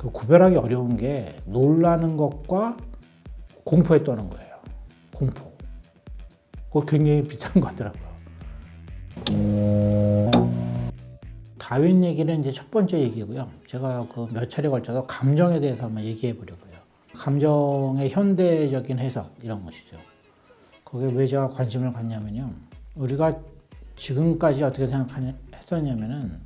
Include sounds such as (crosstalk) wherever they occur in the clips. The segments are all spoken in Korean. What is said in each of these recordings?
그 구별하기 어려운 게 놀라는 것과 공포에 떠는 거예요. 공포. 그거 굉장히 비슷한 것 같더라고요. 다윈 얘기는 이제 첫 번째 얘기고요. 제가 그 몇 차례 걸쳐서 감정에 대해서 한번 얘기해 보려고요. 감정의 현대적인 해석 이런 것이죠. 거기에 왜 제가 관심을 갖냐면요. 우리가 지금까지 어떻게 생각했었냐면은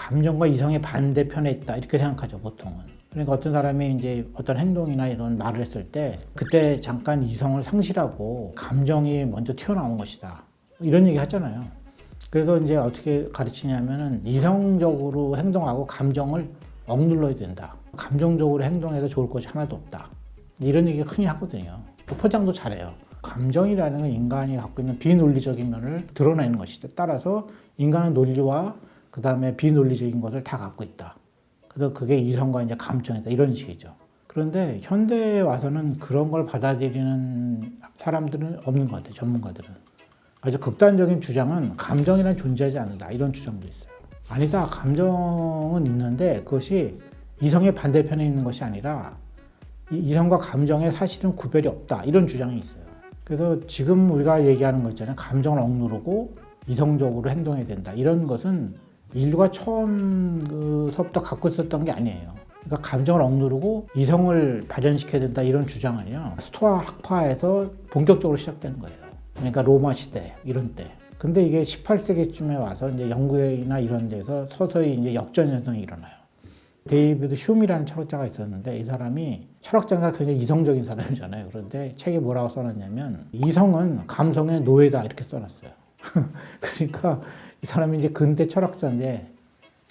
감정과 이성의 반대편에 있다 이렇게 생각하죠 보통은. 그러니까 어떤 사람이 이제 어떤 행동이나 이런 말을 했을 때 그때 잠깐 이성을 상실하고 감정이 먼저 튀어나오는 것이다 이런 얘기 하잖아요. 그래서 이제 어떻게 가르치냐면은 이성적으로 행동하고 감정을 억눌러야 된다. 감정적으로 행동해도 좋을 것이 하나도 없다. 이런 얘기 흔히 하거든요. 또 포장도 잘해요. 감정이라는 건 인간이 갖고 있는 비논리적인 면을 드러내는 것이다. 따라서 인간은 논리와 그 다음에 비논리적인 것을 다 갖고 있다. 그래서 그게 이성과 이제 감정이다. 이런 식이죠. 그런데 현대에 와서는 그런 걸 받아들이는 사람들은 없는 것 같아요. 전문가들은. 아주 극단적인 주장은 감정이란 존재하지 않는다. 이런 주장도 있어요. 아니다. 감정은 있는데 그것이 이성의 반대편에 있는 것이 아니라 이 이성과 감정의 사실은 구별이 없다. 이런 주장이 있어요. 그래서 지금 우리가 얘기하는 거 있잖아요. 감정을 억누르고 이성적으로 행동해야 된다. 이런 것은 인류가 처음서부터 갖고 있었던 게 아니에요. 그러니까 감정을 억누르고 이성을 발현시켜야 된다. 이런 주장은요. 스토아 학파에서 본격적으로 시작된 거예요. 그러니까 로마 시대 이런 때. 근데 이게 18세기쯤에 와서 이제 영국이나 이런 데서 서서히 이제 역전 현상이 일어나요. 데이비드 휴미라는 철학자가 있었는데 이 사람이 철학자가 굉장히 이성적인 사람이잖아요. 그런데 책에 뭐라고 써놨냐면 이성은 감성의 노예다 이렇게 써놨어요. (laughs) 그러니까 이 사람이 이제 근대 철학자인데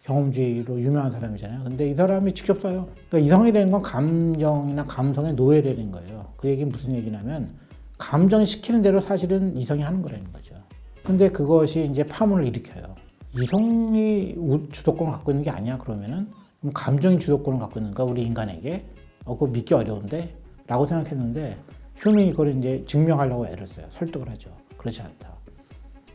경험주의로 유명한 사람이잖아요. 근데 이 사람이 직접 써요. 그러니까 이성이라는 건 감정이나 감성의 노예라는 거예요. 그 얘기는 무슨 얘기냐면 감정 시키는 대로 사실은 이성이 하는 거라는 거죠. 근데 그것이 이제 파문을 일으켜요. 이성이 주도권을 갖고 있는 게 아니야 그러면은 그럼 감정이 주도권을 갖고 있는가 우리 인간에게 어 그거 믿기 어려운데 라고 생각했는데 휴미 이걸 이제 증명하려고 애를 써요 설득을 하죠 그렇지 않다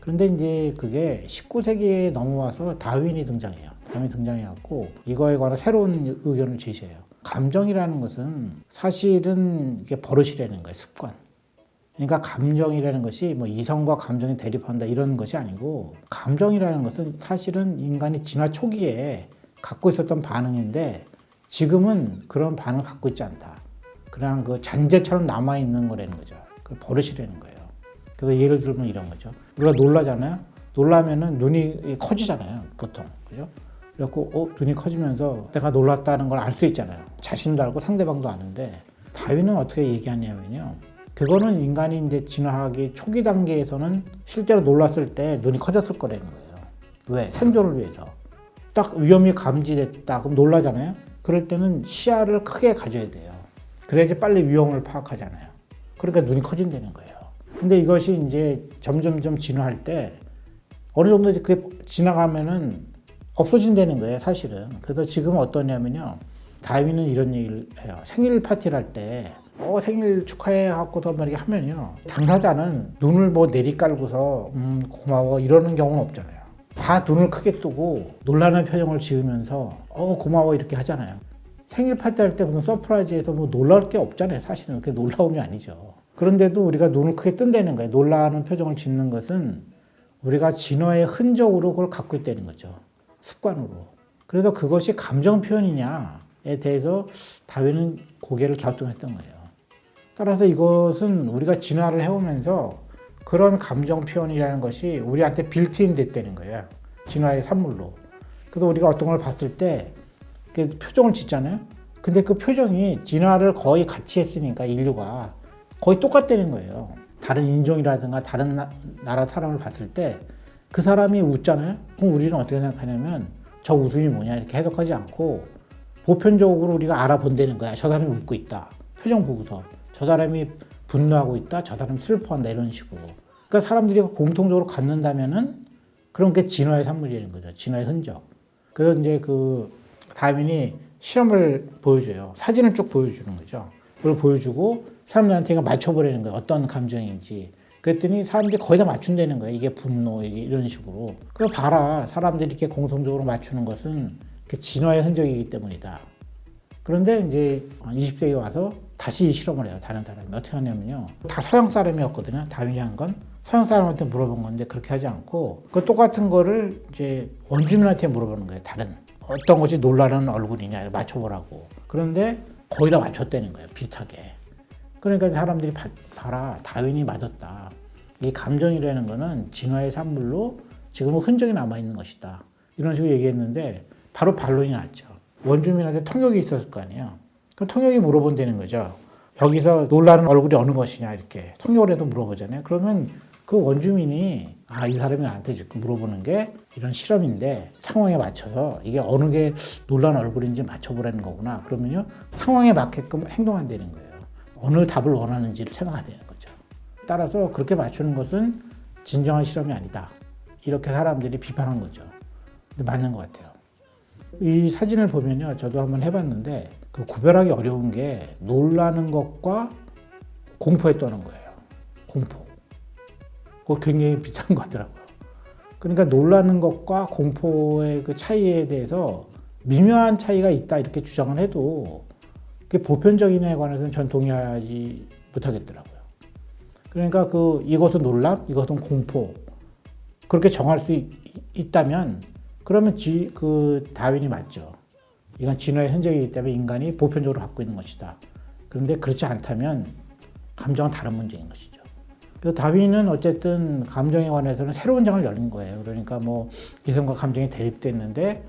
그런데 이제 그게 19세기에 넘어와서 다윈이 등장해요 다윈이 등장해갖고 이거에 관한 새로운 의견을 제시해요 감정이라는 것은 사실은 이게 버릇이라는 거예요 습관 그러니까 감정이라는 것이 뭐 이성과 감정이 대립한다 이런 것이 아니고 감정이라는 것은 사실은 인간이 진화 초기에 갖고 있었던 반응인데 지금은 그런 반응을 갖고 있지 않다. 그냥 그 잔재처럼 남아 있는 거라는 거죠. 그 버릇이라는 거예요. 그래서 예를 들면 이런 거죠. 우리가 놀라잖아요. 놀라면은 눈이 커지잖아요. 보통 그죠? 그래갖고 어, 눈이 커지면서 내가 놀랐다는 걸 알 수 있잖아요. 자신도 알고 상대방도 아는데 다윈은 어떻게 얘기하냐면요. 그거는 인간이 이제 진화하기 초기 단계에서는 실제로 놀랐을 때 눈이 커졌을 거라는 거예요. 왜? 생존을 위해서. 딱 위험이 감지됐다. 그럼 놀라잖아요. 그럴 때는 시야를 크게 가져야 돼요. 그래야지 빨리 위험을 파악하잖아요. 그러니까 눈이 커진다는 거예요. 근데 이것이 이제 점점점 진화할 때 어느 정도 그게 지나가면은 없어진다는 거예요, 사실은. 그래서 지금 어떠냐면요. 다윈은 이런 얘기를 해요. 생일 파티를 할 때, 어, 생일 축하해 갖고서 막 이렇게 하면요. 당사자는 눈을 뭐 내리깔고서, 음, 고마워, 이러는 경우는 없잖아요. 다 눈을 크게 뜨고 놀라는 표정을 지으면서 어 고마워 이렇게 하잖아요. 생일 파티 할 때 무슨 서프라이즈에서 뭐 놀랄 게 없잖아요. 사실은 그게 놀라움이 아니죠. 그런데도 우리가 눈을 크게 뜬다는 거예요. 놀라는 표정을 짓는 것은 우리가 진화의 흔적으로 그걸 갖고 있다는 거죠. 습관으로. 그래서 그것이 감정 표현이냐에 대해서 다윈은 고개를 갸우뚱했던 거예요. 따라서 이것은 우리가 진화를 해오면서 그런 감정 표현이라는 것이 우리한테 빌트인 됐다는 거예요. 진화의 산물로. 그래서 우리가 어떤 걸 봤을 때 표정을 짓잖아요. 근데 그 표정이 진화를 거의 같이 했으니까 인류가 거의 똑같다는 거예요. 다른 인종이라든가 다른 나, 나라 사람을 봤을 때 그 사람이 웃잖아요. 그럼 우리는 어떻게 생각하냐면 저 웃음이 뭐냐 이렇게 해석하지 않고 보편적으로 우리가 알아본다는 거야. 저 사람이 웃고 있다. 표정 보고서 저 사람이 분노하고 있다. 저 사람 슬퍼한다. 이런 식으로. 그러니까 사람들이 공통적으로 갖는다면은 그런 게 진화의 산물이라는 거죠. 진화의 흔적. 그래서 이제 그 다윈이 실험을 보여줘요. 사진을 쭉 보여주는 거죠. 그걸 보여주고 사람들한테 맞춰보라는 거예요. 어떤 감정인지. 그랬더니 사람들이 거의 다 맞춘다는 거예요. 이게 분노, 이런 식으로. 그걸 봐라. 사람들이 이렇게 공통적으로 맞추는 것은 진화의 흔적이기 때문이다. 그런데 이제 20세기 와서 다시 실험을 해요. 다른 사람이 어떻게 하냐면요. 다 서양 사람이었거든요. 다윈이 한 건. 서양 사람한테 물어본 건데 그렇게 하지 않고 그 똑같은 거를 이제 원주민한테 물어보는 거예요. 다른 어떤 것이 놀라는 얼굴이냐 맞춰보라고. 그런데 거의 다 맞췄다는 거예요. 비슷하게. 그러니까 사람들이 봐, 봐라 다윈이 맞았다. 이 감정이라는 거는 진화의 산물로 지금은 흔적이 남아 있는 것이다. 이런 식으로 얘기했는데 바로 반론이 났죠. 원주민한테 통역이 있었을 거 아니에요. 그럼 통역이 물어본다는 거죠. 여기서 놀라는 얼굴이 어느 것이냐 이렇게 통역을 해도 물어보잖아요. 그러면 그 원주민이 아 이 사람이 나한테 지금 물어보는 게 이런 실험인데 상황에 맞춰서 이게 어느 게 놀라는 얼굴인지 맞춰보라는 거구나. 그러면요 상황에 맞게끔 행동한다는 거예요. 어느 답을 원하는지를 생각하는 거죠. 따라서 그렇게 맞추는 것은 진정한 실험이 아니다. 이렇게 사람들이 비판한 거죠. 근데 맞는 것 같아요. 이 사진을 보면요, 저도 한번 해봤는데 그 구별하기 어려운 게 놀라는 것과 공포에 떠는 거예요. 공포. 그거 굉장히 비슷한 것 같더라고요. 그러니까 놀라는 것과 공포의 그 차이에 대해서 미묘한 차이가 있다 이렇게 주장을 해도 그게 보편적인에 관해서는 전 동의하지 못하겠더라고요. 그러니까 그 이것은 놀람, 이것은 공포 그렇게 정할 수 있, 있다면 그러면 지, 그 다윈이 맞죠. 이건 진화의 흔적이기 때문에 인간이 보편적으로 갖고 있는 것이다. 그런데 그렇지 않다면 감정은 다른 문제인 것이죠. 그 다윈은 어쨌든 감정에 관해서는 새로운 장을 열린 거예요. 그러니까 뭐 이성과 감정이 대립됐는데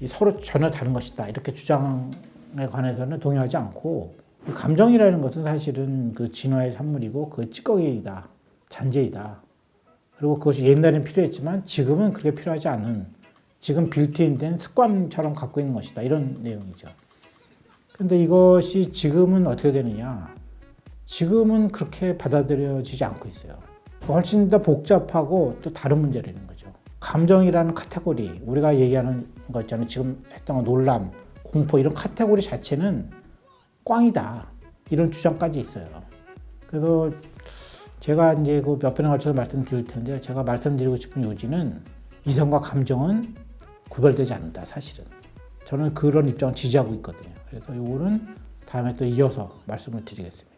이 서로 전혀 다른 것이다. 이렇게 주장에 관해서는 동의하지 않고 이 감정이라는 것은 사실은 그 진화의 산물이고 그 찌꺼기이다. 잔재이다. 그리고 그것이 옛날엔 필요했지만 지금은 그렇게 필요하지 않은 지금 빌트인된 습관처럼 갖고 있는 것이다. 이런 내용이죠. 근데 이것이 지금은 어떻게 되느냐? 지금은 그렇게 받아들여지지 않고 있어요. 훨씬 더 복잡하고 또 다른 문제라는 거죠. 감정이라는 카테고리, 우리가 얘기하는 거 있잖아요. 지금 했던 거 놀람, 공포 이런 카테고리 자체는 꽝이다. 이런 주장까지 있어요. 그래서 제가 이제 그 몇 번에 걸쳐서 말씀드릴 텐데 제가 말씀드리고 싶은 요지는 이성과 감정은 구별되지 않는다 사실은 저는 그런 입장을 지지하고 있거든요 그래서 이거는 다음에 또 이어서 말씀을 드리겠습니다